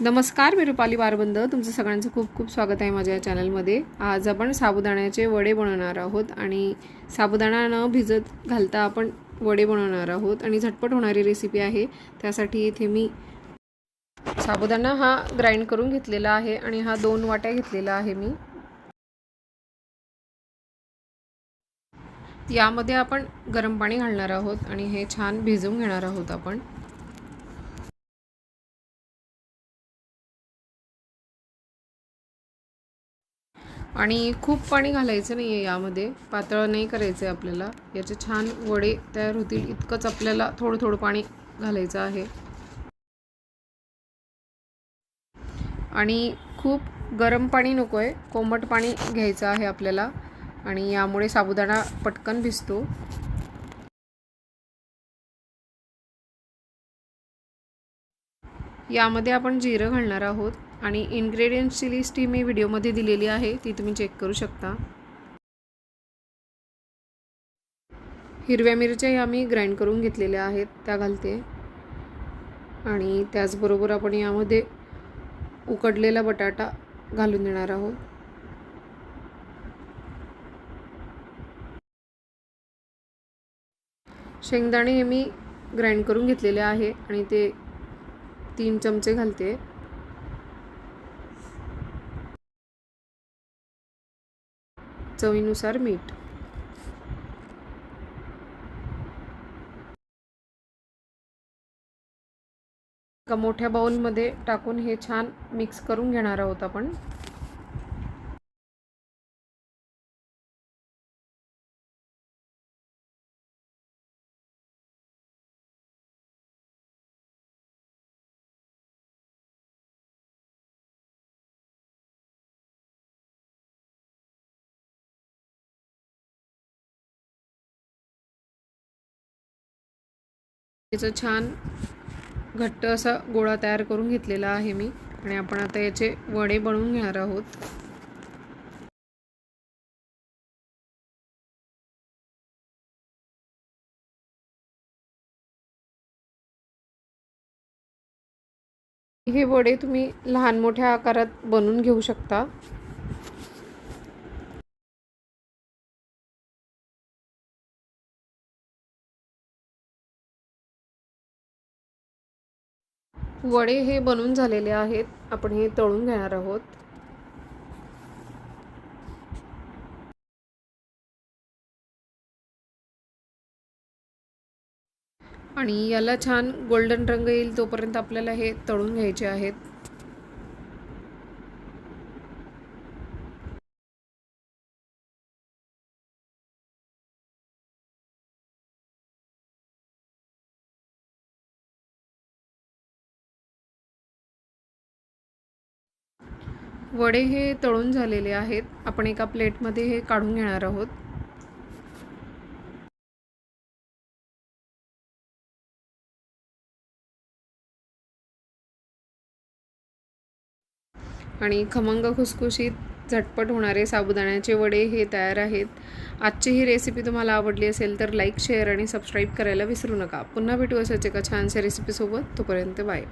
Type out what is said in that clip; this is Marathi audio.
नमस्कार मी रुपाली बारबंद. तुमचं सगळ्यांचं खूप खूप स्वागत आहे माझ्या या चॅनलमध्ये. आज आपण साबुदाण्याचे वडे बनवणार आहोत आणि साबुदाणा न भिजत घालता आपण वडे बनवणार आहोत आणि झटपट होणारी रेसिपी आहे. त्यासाठी इथे मी साबुदाणा हा ग्राइंड करून घेतलेला आहे आणि हा दोन वाट्या घेतलेला आहे मी. यामध्ये आपण गरम पाणी घालणार आहोत आणि हे छान भिजवून घेणार आहोत आपण. आणि खूप पाणी घालायचं नाही आहे यामध्ये. पातळ नाही करायचं आहे आपल्याला. याचे छान वडे तयार होतील. इतकंच आपल्याला थोडं थोडं पाणी घालायचं आहे. आणि खूप गरम पाणी नको आहे कोमट पाणी घ्यायचं आहे आपल्याला. आणि यामुळे साबुदाणा पटकन भिजतो. यामध्ये आपण जिरं घालणार आहोत. आणि इन्ग्रेडियंट्सची लिस्ट ही मी व्हिडिओमध्ये दिलेली आहे ती तुम्ही चेक करू शकता. हिरव्या मिरच्या ह्या मी ग्राइंड करून घेतलेल्या आहेत त्या घालते. आणि त्याचबरोबर आपण यामध्ये उकडलेला बटाटा घालून देणार आहोत. शेंगदाणे हे मी ग्राइंड करून घेतलेले आहे आणि ते तीन चमचे घालते. चवीनुसार मीठ. एका मोठ्या बाउलमध्ये टाकून हे छान मिक्स करून घेणार आहोत आपण. याचं छान घट्ट असा गोळा तयार करून घेतलेला आहे मी. आणि आपण आता याचे वडे बनवून घेणार आहोत. हे वडे तुम्ही लहान मोठ्या आकारात बनवून घेऊ शकता. वडे हे बनून झालेले आहेत. आपण हे तळून घेणार आहोत. आणि याला छान गोल्डन रंग येईल तोपर्यंत आपल्याला हे तळून घ्यायचे आहेत. वडे हे तळून झालेले आहेत. आपण एका प्लेटमध्ये हे काढून घेणार आहोत. आणि खमंग खुसखुशीत झटपट होणारे साबुदाण्याचे वडे हे तयार आहेत. आजची ही रेसिपी तुम्हाला आवडली असेल तर लाईक शेअर आणि सबस्क्राईब करायला विसरू नका. पुन्हा भेटू असाच एका छानशा रेसिपीसोबत तोपर्यंत बाय